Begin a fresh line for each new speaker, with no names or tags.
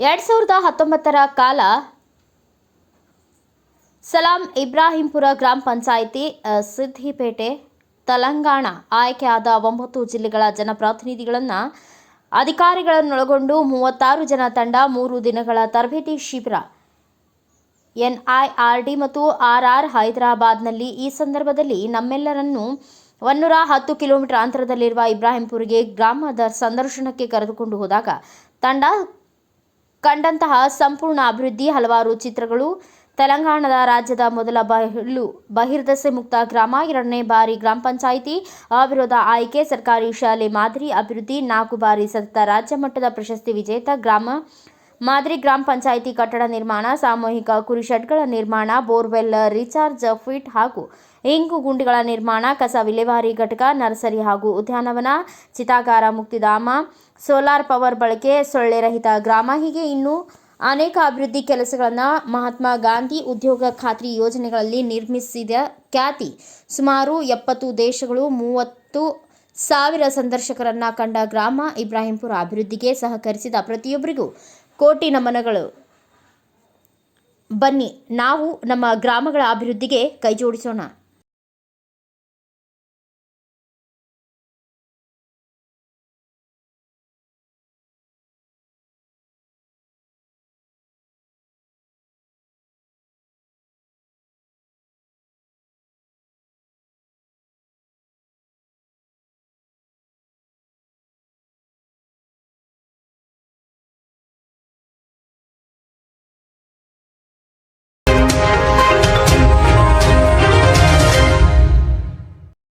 ಎರಡು ಸಾವಿರದ ಹತ್ತೊಂಬತ್ತರ ಕಾಲ ಸಲಾಂ ಇಬ್ರಾಹಿಂಪುರ ಗ್ರಾಮ ಪಂಚಾಯಿತಿ ಸಿದ್ದಿಪೇಟೆ ತೆಲಂಗಾಣ ಆಯ್ಕೆಯಾದ ಒಂಬತ್ತು ಜಿಲ್ಲೆಗಳ ಜನಪ್ರತಿನಿಧಿಗಳನ್ನು ಅಧಿಕಾರಿಗಳನ್ನೊಳಗೊಂಡು ಮೂವತ್ತಾರು ಜನ ತಂಡ ಮೂರು ದಿನಗಳ ತರಬೇತಿ ಶಿಬಿರ ಎನ್ಐಆರ್ಡಿ ಮತ್ತು ಆರ್ಆರ್ ಹೈದರಾಬಾದ್ನಲ್ಲಿ ಈ ಸಂದರ್ಭದಲ್ಲಿ ನಮ್ಮೆಲ್ಲರನ್ನು ಒನ್ನೂರ ಹತ್ತು ಕಿಲೋಮೀಟರ್ ಅಂತರದಲ್ಲಿರುವ ಇಬ್ರಾಹಿಂಪುರಿಗೆ ಗ್ರಾಮದ ಸಂದರ್ಶನಕ್ಕೆ ಕರೆದುಕೊಂಡು ಹೋದಾಗ ತಂಡ ಕಂಡಂತಹ ಸಂಪೂರ್ಣ ಅಭಿವೃದ್ಧಿ ಹಲವಾರು ಚಿತ್ರಗಳು. ತೆಲಂಗಾಣದ ರಾಜ್ಯದ ಮೊದಲ ಬಯಲು ಬಹಿರ್ದಸೆ ಮುಕ್ತ ಗ್ರಾಮ, ಎರಡನೇ ಬಾರಿ ಗ್ರಾಮ ಪಂಚಾಯಿತಿ. ಅವಿರೋಧ ಆಯ್ಕೆ, ಸರ್ಕಾರಿ ಶಾಲೆ ಮಾದರಿ ಅಭಿವೃದ್ಧಿ, ನಾಲ್ಕು ಬಾರಿ ಸತತ ರಾಜ್ಯ ಮಟ್ಟದ ಪ್ರಶಸ್ತಿ ವಿಜೇತ ಗ್ರಾಮ ಮಾದರಿ ಗ್ರಾಮ ಪಂಚಾಯಿತಿ ಕಟ್ಟಡ ನಿರ್ಮಾಣ, ಸಾಮೂಹಿಕ ಕುರಿ ಶೆಡ್ಗಳ ನಿರ್ಮಾಣ, ಬೋರ್ವೆಲ್ ರೀಚಾರ್ಜ್ ಫಿಟ್ ಹಾಗೂ ಇಂಗು ಗುಂಡಿಗಳ ನಿರ್ಮಾಣ, ಕಸ ವಿಲೇವಾರಿ ಘಟಕ, ನರ್ಸರಿ ಹಾಗೂ ಉದ್ಯಾನವನ, ಚಿತಾಗಾರ ಮುಕ್ತಿಧಾಮ, ಸೋಲಾರ್ ಪವರ್ ಬಳಕೆ, ಸೊಳ್ಳೆ ರಹಿತ ಗ್ರಾಮ, ಹೀಗೆ ಇನ್ನೂ ಅನೇಕ ಅಭಿವೃದ್ಧಿ ಕೆಲಸಗಳನ್ನು ಮಹಾತ್ಮ ಗಾಂಧಿ ಉದ್ಯೋಗ ಖಾತ್ರಿ ಯೋಜನೆಗಳಲ್ಲಿ ನಿರ್ಮಿಸಿದ ಖ್ಯಾತಿ. ಸುಮಾರು ಎಪ್ಪತ್ತು ದೇಶಗಳು ಮೂವತ್ತು ಸಾವಿರ ಸಂದರ್ಶಕರನ್ನ ಕಂಡ ಗ್ರಾಮ ಇಬ್ರಾಹಿಂಪುರ ಅಭಿವೃದ್ಧಿಗೆ ಸಹಕರಿಸಿದ ಪ್ರತಿಯೊಬ್ಬರಿಗೂ ಕೋಟಿ ನಮನಗಳು. ಬನ್ನಿ ನಾವು ನಮ್ಮ ಗ್ರಾಮಗಳ ಅಭಿವೃದ್ಧಿಗೆ ಕೈಜೋಡಿಸೋಣ